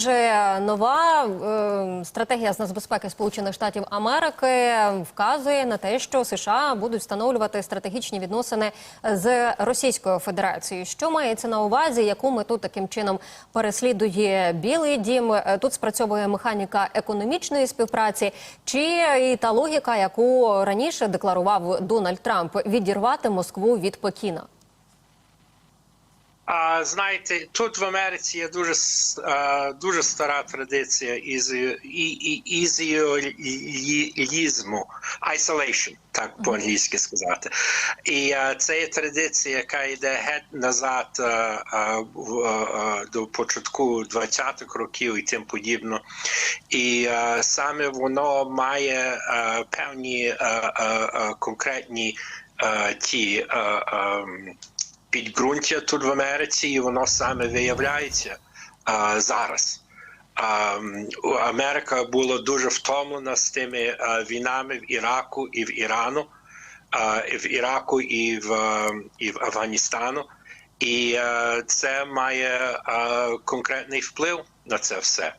Вже нова е, стратегія з нацбезпеки Сполучених Штатів Америки вказує на те, що США будуть встановлювати стратегічні відносини з Російською Федерацією. Що мається на увазі, яку мету таким чином переслідує Білий Дім? Е, Тут спрацьовує механіка економічної співпраці, чи і та логіка, яку раніше декларував Дональд Трамп відірвати Москву від Пекіна. А знаєте, тут в Америці є дуже дуже стара традиція із ізіолізму, isolation, так по-англійськи сказати. І а, це є традиція, яка йде геть назад а, а, в- а, до початку 20-х років і тим подібно. І а, саме воно має а, певні а, а, а, конкретні а, ті. А, а, підґрунтя тут в Америці, і воно саме виявляється а, зараз. А, Америка була дуже втомлена з тими а, війнами в Іраку і в Ірану, а, і в Іраку і в, а, і в Афганістану. І а, це має а, конкретний вплив на це все.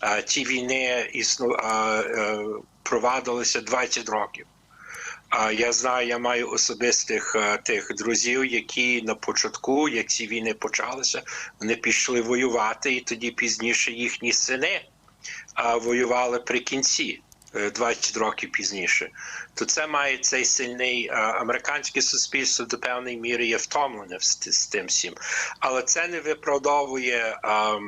А, ті війни існу, а, е, провадилися 20 років. Я знаю, я маю особистих е, тих друзів, які на початку, як ці війни почалися, вони пішли воювати, і тоді пізніше їхні сини воювали при кінці. Е, 20 років пізніше, то це має цей сильний а, американське суспільство до певної міри є втомлене з, з тим всім, але це не виправдовує а,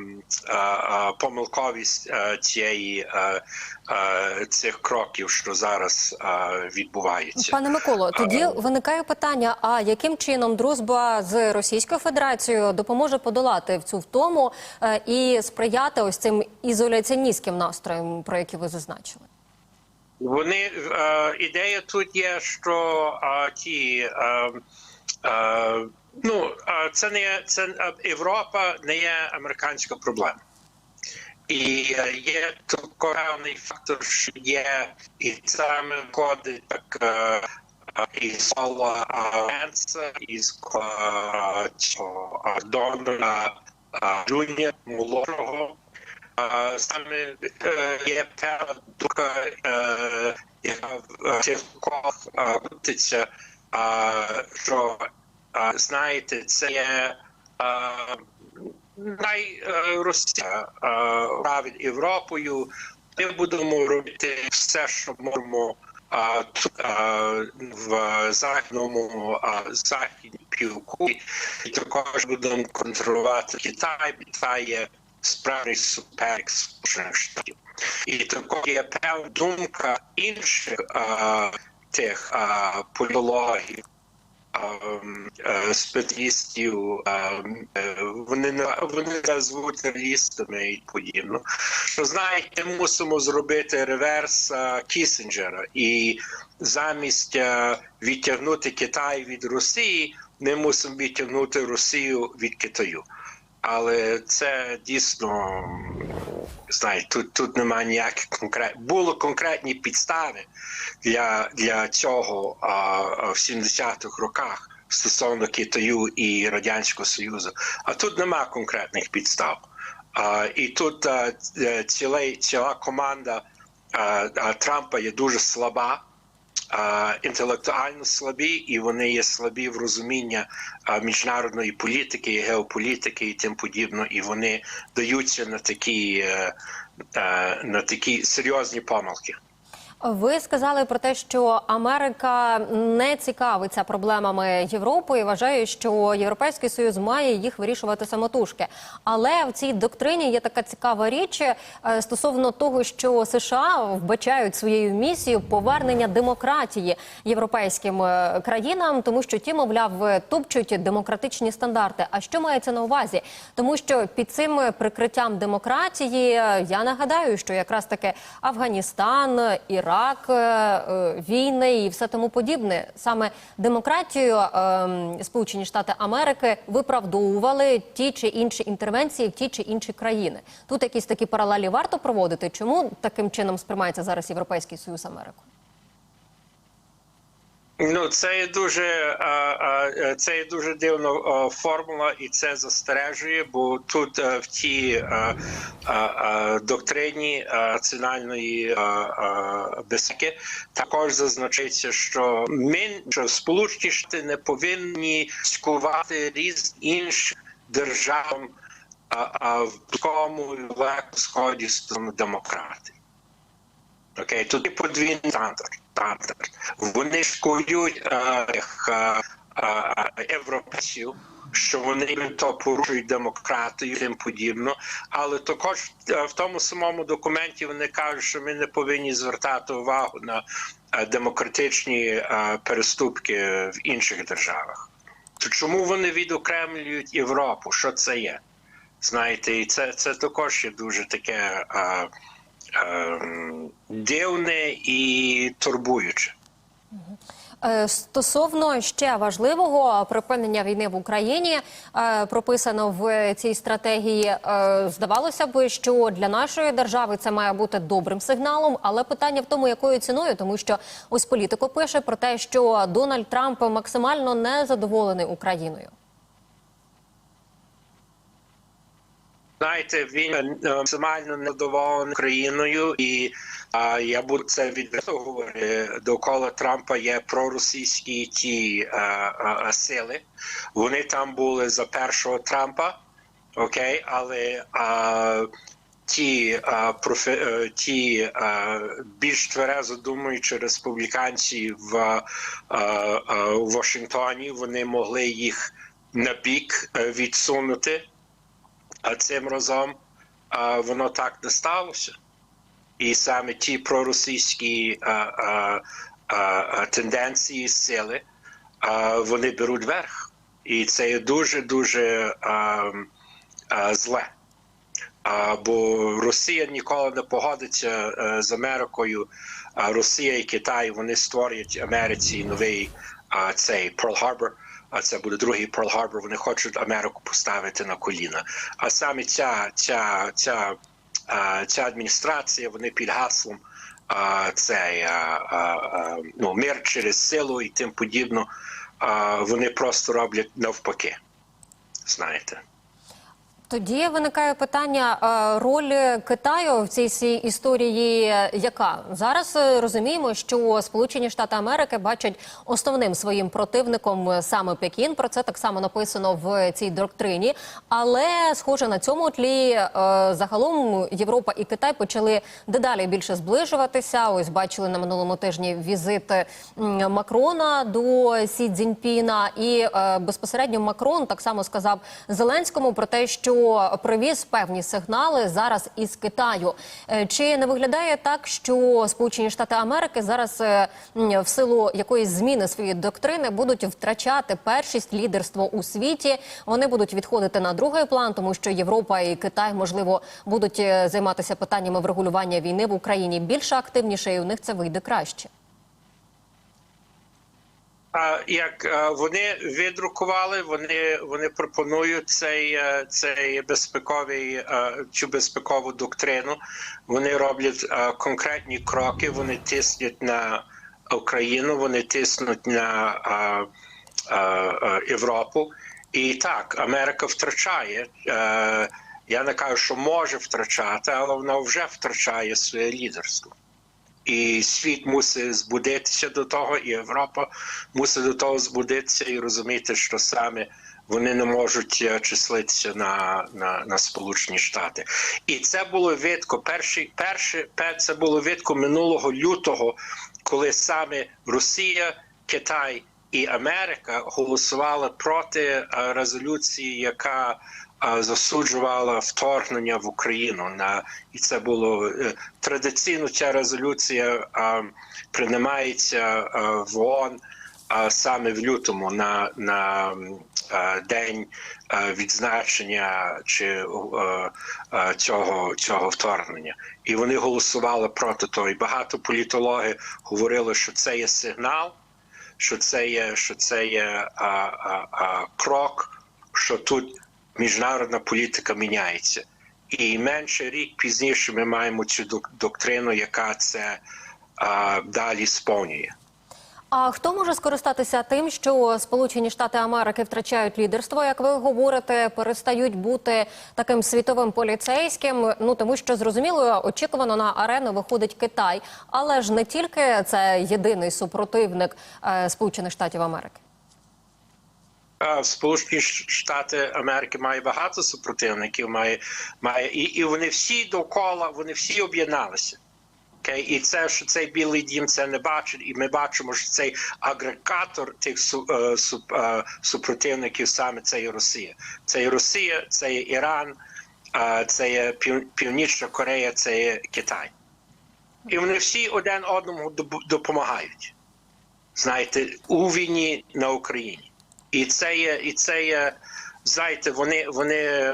а, а, помилковість а, цієї а, а, цих кроків, що зараз а, відбувається. Пане Миколо, тоді виникає питання: а яким чином дружба з Російською Федерацією допоможе подолати в цю втому е, і сприяти ось цим ізоляціоністським настроям, про які ви зазначили? Вони е, ідея тут є, що е, ті е, е, ну е, це не це е, Європа не є американська проблема. І е, є певний фактор, що є і саме входить так із кола Венса, із кола цього, е, саме е, є певна думка, е, яка е, крутиться, що знаєте, це є най Росія е, править Європою. Ми будемо робити все, що можемо. В західному західній півкулі і також будемо контролювати Китай. Китай є справді суперник Сполучених Штатів. І також є певна думка інших а, тих а, політологів, е, спеціалістів, е, вони вони назвуть реалістами і подібно. Що знаєте, мусимо зробити реверс Кісінджера і замість а, відтягнути Китай від Росії, ми мусимо відтягнути Росію від Китаю. Але це дійсно знаєте, тут, тут немає ніяких конкрет. Було конкретні підстави для, для цього а, в 70-х роках стосовно Китаю і Радянського Союзу. А тут нема конкретних підстав. А, і тут а, е, ціле, ціла команда а, а, Трампа є дуже слаба. Інтелектуально слабі, і вони є слабі в розуміння міжнародної політики, геополітики і тим подібно, і вони даються на такі, е, е, на такі серйозні помилки. Ви сказали про те, що Америка не цікавиться проблемами Європи і вважає, що Європейський Союз має їх вирішувати самотужки. Але в цій доктрині є така цікава річ е, стосовно того, що США вбачають своєю місією повернення демократії європейським е, країнам, тому що ті, мовляв, тупчуть демократичні стандарти. А що мається на увазі? Тому що під цим прикриттям демократії е, я нагадаю, що якраз таки Афганістан, Ірак, е, е, війни і все тому подібне. Саме демократію е, Сполучені Штати Америки виправдовували ті чи інші інтервенції в ті чи інші країни. Тут якісь такі паралелі варто проводити. Чому таким чином сприймається зараз Європейський Союз Америку? Ну, це є дуже е, це є дуже дивна формула, і це застережує, бо тут в тій а, доктрині національної безпеки також зазначається, що ми що Сполучені Штати не повинні скувати різні інші держав а, а в близькому і далекому сході сторону демократії. Окей, тут є подвійний стандарт. стандарт. Вони шкодують е, е, е, європейців, що вони то порушують демократію і тим подібно. Але також в тому самому документі вони кажуть, що ми не повинні звертати увагу на демократичні переступки в інших державах. То чому вони відокремлюють Європу? Що це є? Знаєте, і це, це також є дуже таке. Ем, дивне і турбуюче. Е, Стосовно ще важливого припинення війни в Україні, е, прописано в цій стратегії. е, Здавалося б, що для нашої держави це має бути добрим сигналом, але питання в тому, якою ціною, тому що ось політико пише про те, що Дональд Трамп максимально не задоволений Україною. Знаєте, він е, максимально недоволений Україною, і а, я буду це відверто говорити. Довкола Трампа є проросійські ті а, а, а, сили. Вони там були за першого Трампа, окей, але а, ті, а, профе, е, ті а, більш тверезо думаючи республіканці в а, а, Вашингтоні, вони могли їх на бік е, відсунути. А цим разом а, воно так не сталося. І саме ті проросійські а, а, а, а, тенденції, сили, а, вони беруть верх. І це є дуже дуже а, а, зле. А, бо Росія ніколи не погодиться е, з Америкою. А Росія і Китай вони створять Америці новий а, цей Pearl Harbor. А це буде другий Pearl Harbor. Вони хочуть Америку поставити на коліна. А саме ця ця ця, ця адміністрація, вони під гаслом цей ну, мир через силу і тим подібно. Вони просто роблять навпаки. Знаєте. Тоді виникає питання е, роль Китаю в цій історії. Яка зараз е, розуміємо, що Сполучені Штати Америки бачать основним своїм противником е, саме Пекін. Про це так само написано в цій доктрині. Але схоже на цьому тлі загалом Європа і Китай почали дедалі більше зближуватися. Ось бачили на минулому тижні візит Макрона до Сі Цзіньпіна. і безпосередньо Макрон так само сказав Зеленському про те, що привіз певні сигнали зараз із Китаю. Е, Чи не виглядає так, що Сполучені Штати Америки зараз е, в силу якоїсь зміни своєї доктрини будуть втрачати першість лідерство у світі? Вони будуть відходити на другий план, тому що Європа і Китай можливо будуть е, займатися питаннями врегулювання війни в Україні більше активніше, і у них це вийде краще. Як е, вони відрукували, вони вони пропонують цей е, цей безпековий е, цю безпекову доктрину. Вони роблять конкретні кроки. Вони тиснуть на Україну, вони тиснуть на Європу. І так, Америка втрачає. Я не кажу, що може втрачати, але вона вже втрачає своє лідерство. І світ мусить збудитися до того, і Європа мусить до того збудитися і розуміти, що саме вони не можуть е, числитися на, на, на Сполучені Штати. І це було видко. Перший, перший, це було видко минулого лютого, коли саме Росія, Китай і Америка голосували проти е, резолюції, яка засуджувала вторгнення в Україну. На і це було е, традиційно. Ця резолюція е, приймається е, в ООН е, саме в лютому на, на е, день е, відзначення чи е, е, цього, цього вторгнення. І вони голосували проти того. І багато політологів говорили, що це є сигнал що це є, що це є а, а, а, крок, що тут міжнародна політика міняється. І менше рік пізніше ми маємо цю док- доктрину, яка це а, далі сповнює. А хто може скористатися тим, що Сполучені Штати Америки втрачають лідерство, як ви говорите, перестають бути таким світовим поліцейським? Ну тому що зрозуміло, очікувано на арену виходить Китай, але ж не тільки це єдиний супротивник е, Сполучених Штатів Америки. Сполучені Штати Америки має багато супротивників, має, має і, і вони всі довкола, вони всі об'єдналися. Окей, і це що цей білий дім це не бачить, і ми бачимо, що цей агрегатор тих су, е, суп, е, супротивників саме це є Росія. Це є Росія, це є Іран, е, це є Пів, Північна Корея, це є Китай. І вони всі один одному допомагають. Знаєте, у війні на Україні. І це є, і це є, знаєте, вони, вони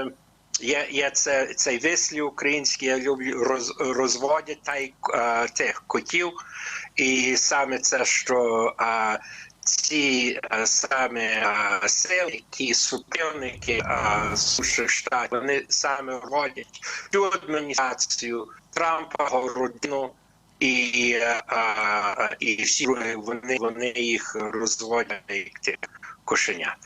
є, є це, цей вислів український, я люблю роз, розводять та й е, тих котів. І саме це, що е, ці е, саме е, сили, які суперники Сполучених Штатів, вони саме вводять цю адміністрацію Трампа, його родину. І, е, і всі вони, вони їх розводять кошенят.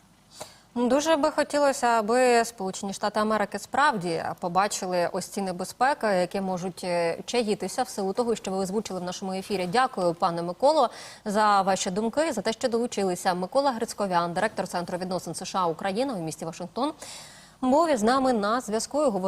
Дуже би хотілося, аби Сполучені Штати Америки справді побачили ось ці небезпеки, які можуть е, чаїтися в силу того, що ви озвучили в нашому ефірі. Дякую, пане Миколо, за ваші думки, за те, що долучилися. Микола Грицьковян, директор центру відносин США Україна у місті Вашингтон, був із нами на зв'язку.